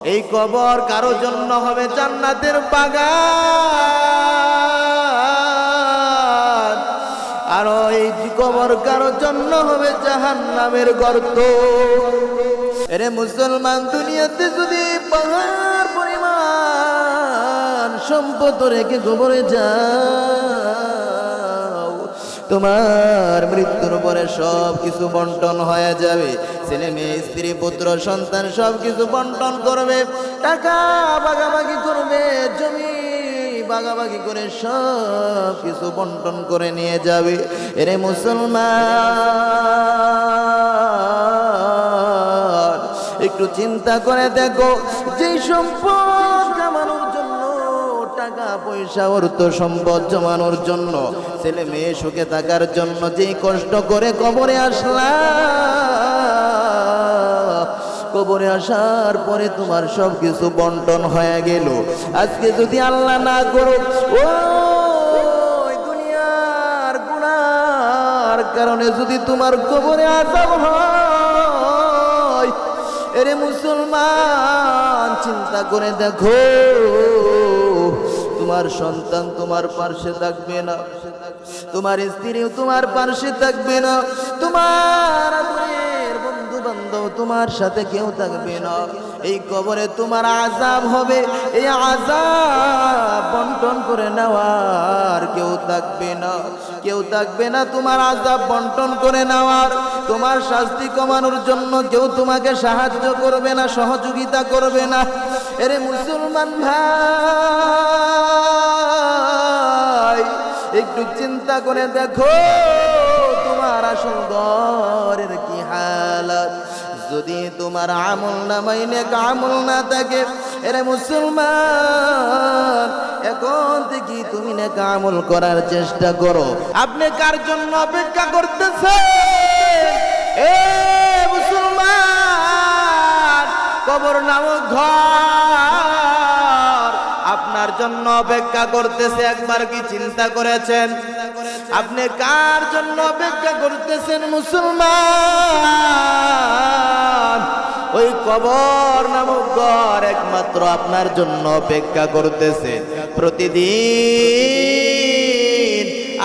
এই কবর কারও জন্য হবে জান্নাতের বাগান। আর এই কবর কারও জন্য হবে জাহান্নামের গর্ত। এরে মুসলমান, দুনিয়াতে যদি পাহাড় পরিমাণ সম্পদ রেখে কবরে যাও তোমার মৃত্যুর পরে সব কিছু বন্টন হয়ে যাবে। ছেলে মেয়ে, স্ত্রী, পুত্র, সন্তান সব কিছু বন্টন করবে। টাকা বাগাবাগি করবে, জমি বাগাবাগি করে সব কিছু বন্টন করে নিয়ে যাবে। এরে মুসলমান, একটু চিন্তা করে দেখো, যেই সম্পদ টাকা, পয়সা, অর্থ সম্পদ জমানোর জন্য, ছেলে মেয়ে সুখে থাকার জন্য যেই কষ্ট করে কবরে আসলাম। কবরে আসার পরে তোমার সব কিছু বন্টন হয়ে গেল। আজকে যদি আল্লাহ না করো ও দুনিয়ার গুণার কারণে যদি তোমার কবরে আসাম হয়, এরে মুসলমান, চিন্তা করে দেখো। তোমার সন্তান তোমার পার্শ্বে থাকবে না। তোমার স্ত্রী তোমার পার্শ্বে থাকবে না। তোমার বন্ধু বান্ধব তোমার সাথে কেউ থাকবে না। এই কবরে তোমার আজাব হবে। এই আজাব বন্টন করে নেওয়ার কেউ থাকবে না। কেউ থাকবে না তোমার আজাব বন্টন করে নেওয়ার। তোমার শাস্তি কমানোর জন্য কেউ তোমাকে সাহায্য করবে না, সহযোগিতা করবে না। এরে মুসলমান ভাই! একটু চিন্তা করে দেখো, তোমার আসল ঘরের কি হালাত? যদি তোমার আমল না মাইনে আমল না থাকে, এরে মুসলমান, এখন থেকে তুমি না আমল করার চেষ্টা করো। আপনি কার জন্য অপেক্ষা করতেছেন? এ মুসলমান, কবর নামক ঘর জন্য অপেক্ষা করতেছে, একবার কি চিন্তা করেছেন? আপনি কার জন্য অপেক্ষা করতেছেন মুসলমান? ওই কবর নামক ঘর একমাত্র আপনার জন্য অপেক্ষা করতেছে। প্রতিদিন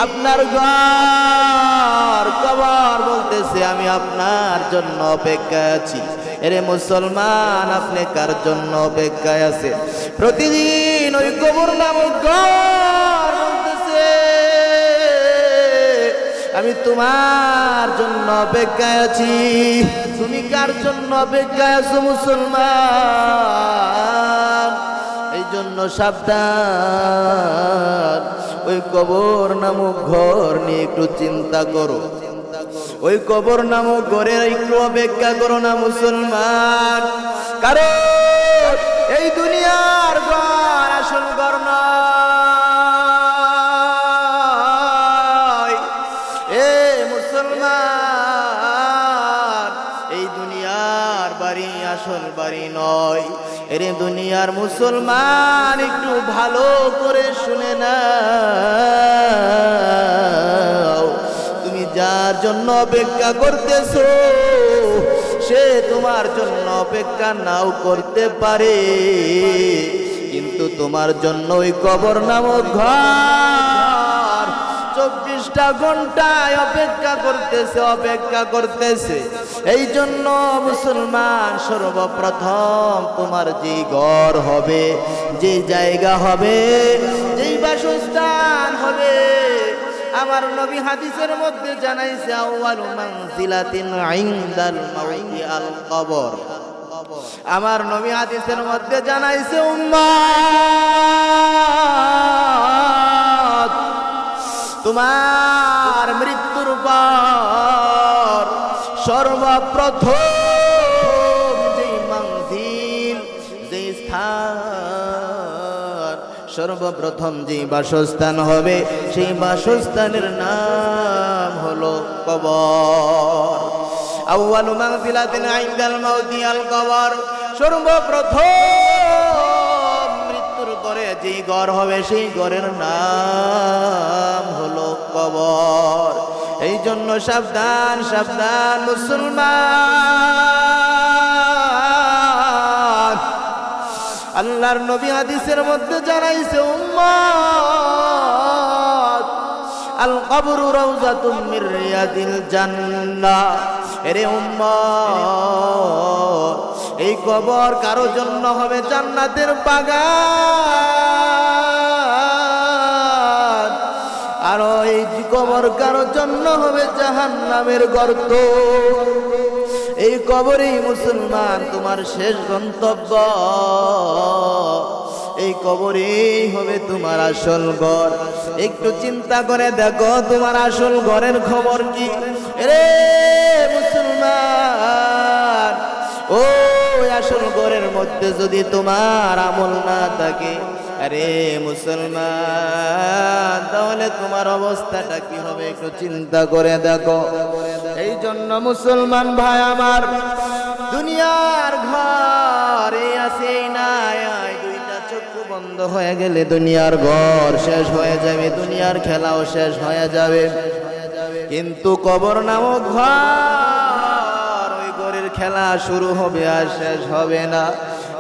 আপনার ঘর কবর বলতেছে, আমি আপনার জন্য অপেক্ষায় আছি। এরে মুসলমান, আপনি কার জন্য অপেক্ষায় আছে প্রতিদিন ওই কবর নামক ঘর আমি তোমার জন্য অপেক্ষায় আছি। তুমি কার জন্য অপেক্ষায় আছো মুসলমান? এই জন্য সাবধান। ওই কবর নামক ঘর নিয়ে একটু চিন্তা করো। ওই কবর নামক ঘরের একটু অপেক্ষা করো না মুসলমান। কারণ এই দুনিয়ার নয় এ মুসলমান, এই দুনিয়ার বাড়ি আসল বাড়ি নয়। এরে দুনিয়ার মুসলমান একটু ভালো করে শুনে না তুমি যার জন্য অপেক্ষা করতেছো, সে তোমার জন্য অপেক্ষা নাও করতে পারে। কিন্তু তোমার জন্য ওই কবর নামক ঘর। চব্বিশটা ঘন্টায় অপেক্ষা করতেছে অপেক্ষা করতেছে। এই জন্য মুসলমান সর্বপ্রথম তোমার যে ঘর হবে যে জায়গা হবে, যেই বাসস্থান হবে, আমার নবী হাদিসের মধ্যে জানাইছে, আউয়ালু মানজিলাতিন ইনদাল মাউতি আল কবর। আমার নবী হাদিসের মধ্যে জানাইছে উম্মাত তোমার মৃত্যুর পর সর্বপ্রথম স্থান, সর্বপ্রথম যেই বাসস্থান হবে, সেই বাসস্থানের নাম হলো কবর। আউয়ালু মাগফিরাতিন ইনদাল মাউতি আল কবর। সর্বপ্রথম মৃত্যুর পরে যেই ঘর হবে, সেই ঘরের নাম হলো কবর। এই জন্য সাবধান সাবধান মুসলমান। আল্লাহর নবী হাদিসের মধ্যে জানাইছে, উম্মত, আল কবরু রাউজাতুম মির রিয়াদিল জান্নাহ। এরে উম্মত, এই কবর কারও জন্য হবে জান্নাতের বাগান। আর এই কবর কারও জন্য হবে জাহান্নামের গর্ত। এই কবরেই মুসলমান তোমার শেষ গন্তব্য। এই কবরেই হবে তোমার আসল ঘর। একটু চিন্তা করে দেখো তোমার আসল ঘরের খবর কি? রে ও আসল ঘরের মধ্যে যদি তোমার আমল না থাকে, আরে মুসলমান, তাহলে তোমার অবস্থাটা কি হবে একটু চিন্তা করে দেখো। এই জন্য মুসলমান ভাই আমার, দুনিয়ার ঘর আছে নাই দুইটা চক্ষু বন্ধ হয়ে গেলে দুনিয়ার ঘর শেষ হয়ে যাবে, দুনিয়ার খেলাও শেষ হয়ে যাবে। কিন্তু কবর নামক ঘর খেলা শুরু হবে আর শেষ হবে না।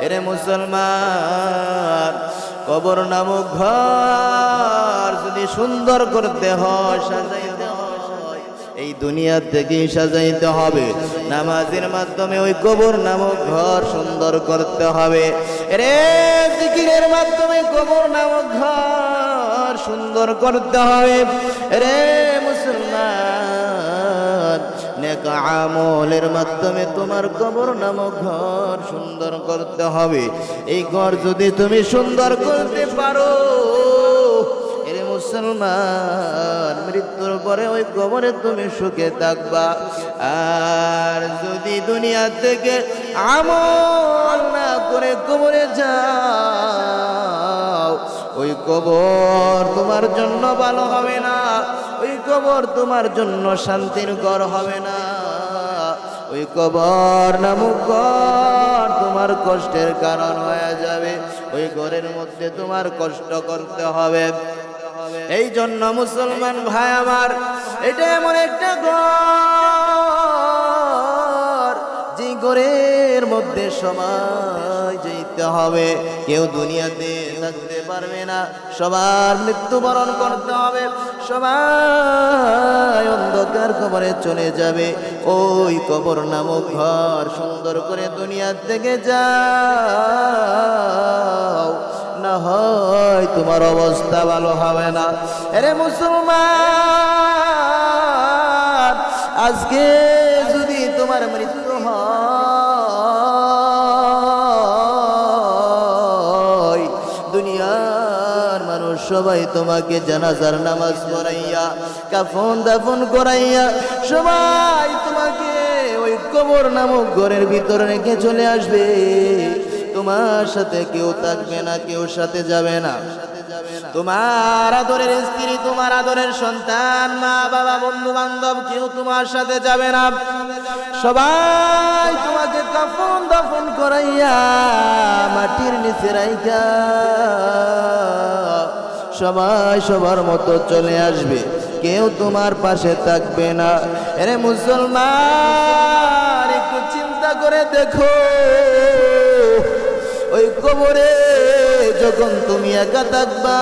এরে মুসলমান, কবর নামক ঘর যদি সুন্দর করতে হয়, সাজাইতে হয়, এই দুনিয়া থেকেই সাজাইতে হবে। নামাজের মাধ্যমে ওই কবর নামক ঘর সুন্দর করতে হবে। রে জিকিরের মাধ্যমে কবর নামক ঘর সুন্দর করতে হবে। রে মুসলমান নেক আমলের মাধ্যমে তোমার কবর নামক ঘর সুন্দর করতে হবে। এই ঘর যদি তুমি সুন্দর করতে পারো, এরে মুসলমান, মৃত্যুর পরে ওই কবরে তুমি সুখে থাকবা। আর যদি দুনিয়া থেকে আমল না করে কবরে যাও, ওই কবর তোমার জন্য ভালো হবে না, ওই কবর তোমার জন্য শান্তির ঘর হবে না। ওই কবর নামুক তোমার কষ্টের কারণ হয়ে যাবে। ওই ঘরের মধ্যে তোমার কষ্ট করতে হবে। এই জন্য মুসলমান ভাই আমার, এটা এমন একটা ঘর, যে ঘরের মধ্যে সময় যেতে হবে, কেউ দুনিয়াতে থাকতে পারবে না। সবার মৃত্যুবরণ করতে হবে, সবাই অন্ধকার কবরে চলে যাবে। ওই কবর নামক ঘর সুন্দর করে দুনিয়া থেকে যাও, না হয় তোমার অবস্থা ভালো হবে না। আরে মুসলমান, আজকে যদি তোমার মৃত্যু হয় সবাই তোমাকে জানাজার নামাজ পড়াইয়া, কাফন দাফন করাইয়া, সবাই তোমাকে ওই কবর নামক ঘরের ভিতরে রেখে চলে আসবে। তোমার সাথে কেউ থাকবে না, কেউ সাথে যাবে না। তোমার আদরের স্ত্রী, তোমার আদরের সন্তান, মা, বাবা বন্ধু বান্ধব কেউ তোমার সাথে যাবে না। সবাই তোমাকে কাফন দাফন করাইয়া মাটির নিচে রাইকা সবাই সবার মতো চলে আসবে। কেউ তোমার পাশে থাকবে না। এরে মুসলমান, একটু চিন্তা করে দেখো। ওই কবরে যখন তুমি একা থাকবা,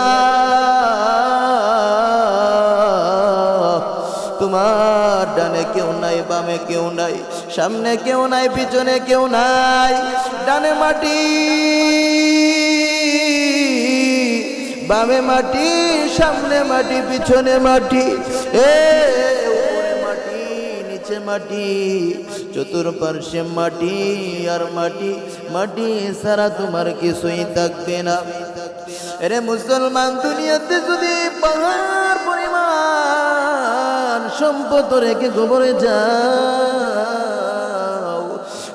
তোমার ডানে কেউ নাই, বামে কেউ নাই, সামনে কেউ নাই, পিছনে কেউ নাই, ডানে মাটি বামে মাটি, সামনে মাটি, পিছনে মাটি। এ মাটি, নিচে মাটি, চতুর্পার্শ্বে মাটি আর মাটি। মাটি সারা তোমার কিছুই থাকবে না। এরে মুসলমান, দুনিয়াতে যদি পাহাড় পরিমাণ সম্পদ রেখে গোবরে যাও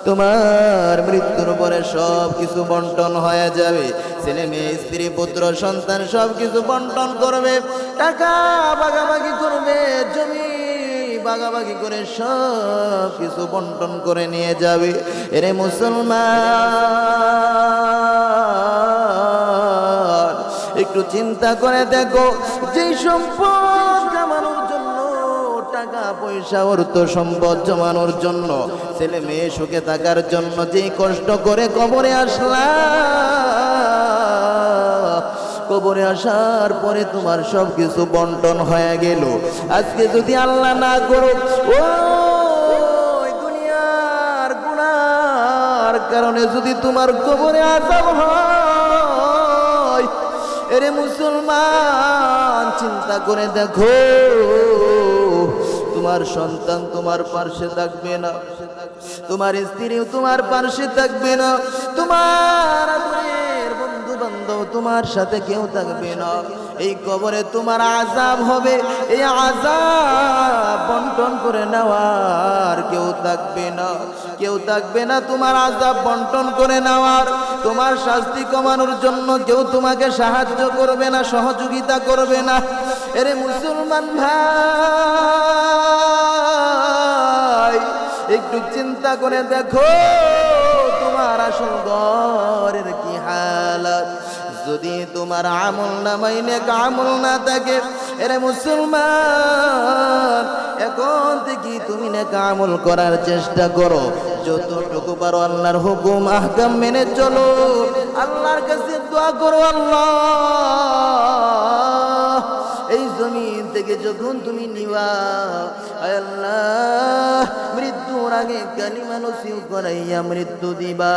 তোমার মৃত্যুর পরে সব কিছু বন্টন হয়ে যাবে। ছেলে মেয়ে, স্ত্রী, পুত্র, সন্তান সব কিছু বন্টন করবে। টাকা বাগাবাগি করবে, জমি ভাগাভাগি করে সব কিছু বন্টন করে নিয়ে যাবে। এরে মুসলমান, একটু চিন্তা করে দেখো, যেই সম্পদ পয়সা, অর্থ সম্পদ জমানোর জন্য, ছেলে মেয়ে সুখে থাকার জন্য যে কষ্ট করে কবরে আসলাম কবরে আসার পরে তোমার সব কিছু বন্টন হয়ে গেল। আজকে যদি আল্লাহ না করো দুনিয়ার গুণার কারণে যদি তোমার কবরে আসাম হয়, এরে মুসলমান, চিন্তা করে দেখো। তোমার সন্তান তোমার পার্শ্বে থাকবে না। তোমার স্ত্রীও তোমার পার্শ্বে থাকবে না। তোমার বান্ধব তোমার সাথে কেউ থাকবে না। এই কবরে তোমার আজাব হবে। এই আজাব বন্টন করে নেওয়ার কেউ থাকবে না। কেউ থাকবে না তোমার আজাব বন্টন করে নেওয়ার। তোমার শাস্তি কমানোর জন্য কেউ তোমাকে সাহায্য করবে না, সহযোগিতা করবে না। এরে মুসলমান ভাই, একটু চিন্তা করে দেখো তোমার আসল ঘরের কি যদি তোমার আমল না মাইনে আমল না থাকে, এরে মুসলমান, এখন থেকে তুমি না আমল করার চেষ্টা করো। যতটুকু পারো আল্লাহর হুকুম, আহকাম মেনে চলো। আল্লাহর কাছে দোয়া করো আল্লাহ। এই জমিন থেকে যখন তুমি নিবা আল্লাহ, মৃত্যুর আগে কালিমা নসিব করাইয়া মৃত্যু দিবা।